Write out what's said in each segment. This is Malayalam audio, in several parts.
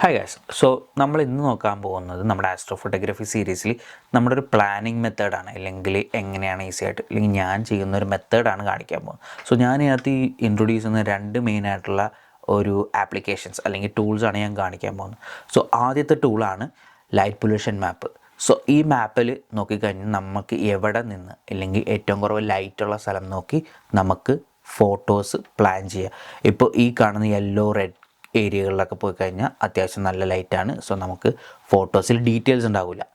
ഹായ് ഗാസ് സോ നമ്മൾ ഇന്ന് നോക്കാൻ പോകുന്നത് നമ്മുടെ ആസ്ട്രോ ഫോട്ടോഗ്രാഫി സീരീസിൽ നമ്മുടെ ഒരു പ്ലാനിങ് മെത്തേഡാണ് അല്ലെങ്കിൽ എങ്ങനെയാണ് ഈസി ആയിട്ട് അല്ലെങ്കിൽ ഞാൻ ചെയ്യുന്ന ഒരു മെത്തേഡാണ് കാണിക്കാൻ പോകുന്നത്. സോ ഞാൻ ഇതിനകത്ത് ഈ ഇൻട്രൊഡ്യൂസ് ചെയ്യുന്ന രണ്ട് മെയിൻ ആയിട്ടുള്ള ഒരു ആപ്ലിക്കേഷൻസ് അല്ലെങ്കിൽ ടൂൾസാണ് ഞാൻ കാണിക്കാൻ പോകുന്നത്. സോ ആദ്യത്തെ ടൂളാണ് ലൈറ്റ് പൊല്യൂഷൻ മാപ്പ് സോ ഈ മാപ്പിൽ നോക്കിക്കഴിഞ്ഞാൽ നമുക്ക് എവിടെ നിന്ന് അല്ലെങ്കിൽ ഏറ്റവും കുറവ് ലൈറ്റുള്ള സ്ഥലം നോക്കി നമുക്ക് ഫോട്ടോസ് പ്ലാൻ ചെയ്യുക ഇപ്പോൾ ഈ കാണുന്ന യെല്ലോ റെഡ് ഏരിയകളിലൊക്കെ പോയി കഴിഞ്ഞാൽ അത്യാവശ്യം നല്ല ലൈറ്റാണ്. സോ നമുക്ക് ഫോട്ടോസിൽ ഡീറ്റെയിൽസ് ഉണ്ടാവില്ല.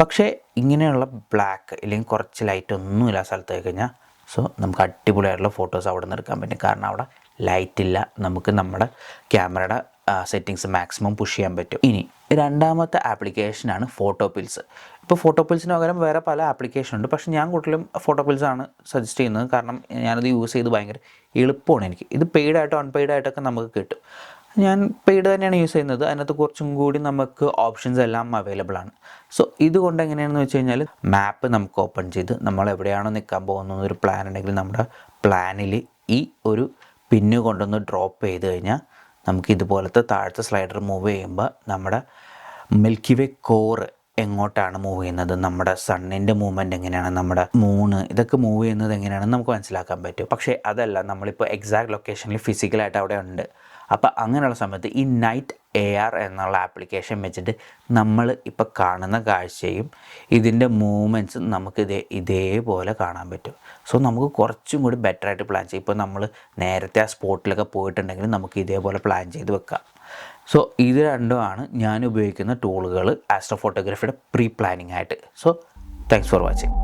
പക്ഷേ ഇങ്ങനെയുള്ള ബ്ലാക്ക് ഇല്ലെങ്കിൽ കുറച്ച് ലൈറ്റ് ഒന്നുമില്ല സ്ഥലത്ത് പോയി കഴിഞ്ഞാൽ സോ നമുക്ക് അടിപൊളിയായിട്ടുള്ള ഫോട്ടോസ് അവിടെ നിന്ന് എടുക്കാൻ പറ്റും. കാരണം അവിടെ ലൈറ്റ് ഇല്ല. നമുക്ക് നമ്മുടെ ക്യാമറയുടെ സെറ്റിങ്സ് മാക്സിമം പുഷ് ചെയ്യാൻ പറ്റും. ഇനി രണ്ടാമത്തെ ആപ്ലിക്കേഷനാണ് ഫോട്ടോ പിൽസ്. ഇപ്പോൾ ഫോട്ടോ പിൽസിന് പകരം വേറെ പല ആപ്ലിക്കേഷൻ ഉണ്ട്. പക്ഷേ ഞാൻ കൂടുതലും ഫോട്ടോ പിൽസാണ് സജസ്റ്റ് ചെയ്യുന്നത്. കാരണം ഞാനത് യൂസ് ചെയ്ത് ഭയങ്കര എളുപ്പമാണ് എനിക്ക്. ഇത് പെയ്ഡ് ആയിട്ടോ അൺപെയ്ഡ് ആയിട്ടൊക്കെ നമുക്ക് കിട്ടും. ഞാൻ പെയ്ഡ് തന്നെയാണ് യൂസ് ചെയ്യുന്നത്. അതിനകത്ത് കുറച്ചും കൂടി നമുക്ക് ഓപ്ഷൻസ് എല്ലാം അവൈലബിൾ ആണ്. സോ ഇതുകൊണ്ട് എങ്ങനെയാണെന്ന് വെച്ച് കഴിഞ്ഞാൽ മാപ്പ് നമുക്ക് ഓപ്പൺ ചെയ്ത് നമ്മൾ എവിടെയാണോ നിൽക്കാൻ പോകുന്നത് ഒരു പ്ലാൻ ഉണ്ടെങ്കിൽ നമ്മുടെ പ്ലാനിൽ ഈ ഒരു പിന്ന് കൊണ്ടൊന്ന് ഡ്രോപ്പ് ചെയ്ത് കഴിഞ്ഞാൽ നമുക്ക് ഇതുപോലത്തെ താഴത്തെ സ്ലൈഡർ മൂവ് ചെയ്യുമ്പോൾ നമ്മുടെ മിൽക്കി വേ കോറ് എങ്ങോട്ടാണ് മൂവ് ചെയ്യുന്നത്? നമ്മുടെ സണ്ണിന്റെ മൂവ്മെന്റ് എങ്ങനെയാണ്? നമ്മുടെ മൂണ് ഇതൊക്കെ മൂവ് ചെയ്യുന്നത് എങ്ങനെയാണെന്ന് നമുക്ക് മനസ്സിലാക്കാൻ പറ്റും. പക്ഷേ അതല്ല നമ്മളിപ്പോൾ എക്സാക്ട് ലൊക്കേഷനിൽ ഫിസിക്കലായിട്ട് അവിടെ ഉണ്ട്. അപ്പോൾ അങ്ങനെയുള്ള സമയത്ത് ഈ നൈറ്റ് എ ആർ എന്നുള്ള ആപ്ലിക്കേഷൻ വെച്ചിട്ട് നമ്മൾ ഇപ്പോൾ കാണുന്ന കാഴ്ചയും ഇതിന്റെ മൂവ്മെന്റ്സ് നമുക്ക് ഇതേ ഇതേപോലെ കാണാൻ പറ്റും. സോ നമുക്ക് കുറച്ചും കൂടി ബെറ്റർ ആയിട്ട് പ്ലാൻ ചെയ്യാം. ഇപ്പോൾ നമ്മൾ നേരത്തെ ആ സ്പോട്ടിലൊക്കെ പോയിട്ടുണ്ടെങ്കിൽ നമുക്ക് ഇതേപോലെ പ്ലാൻ ചെയ്ത് വെക്കാം. സോ ഇത് രണ്ടുമാണ് ഞാൻ ഉപയോഗിക്കുന്ന ടൂളുകൾ ആസ്ട്രോ ഫോട്ടോഗ്രാഫിയുടെ പ്രീ പ്ലാനിങ് ആയിട്ട്. So thanks for watching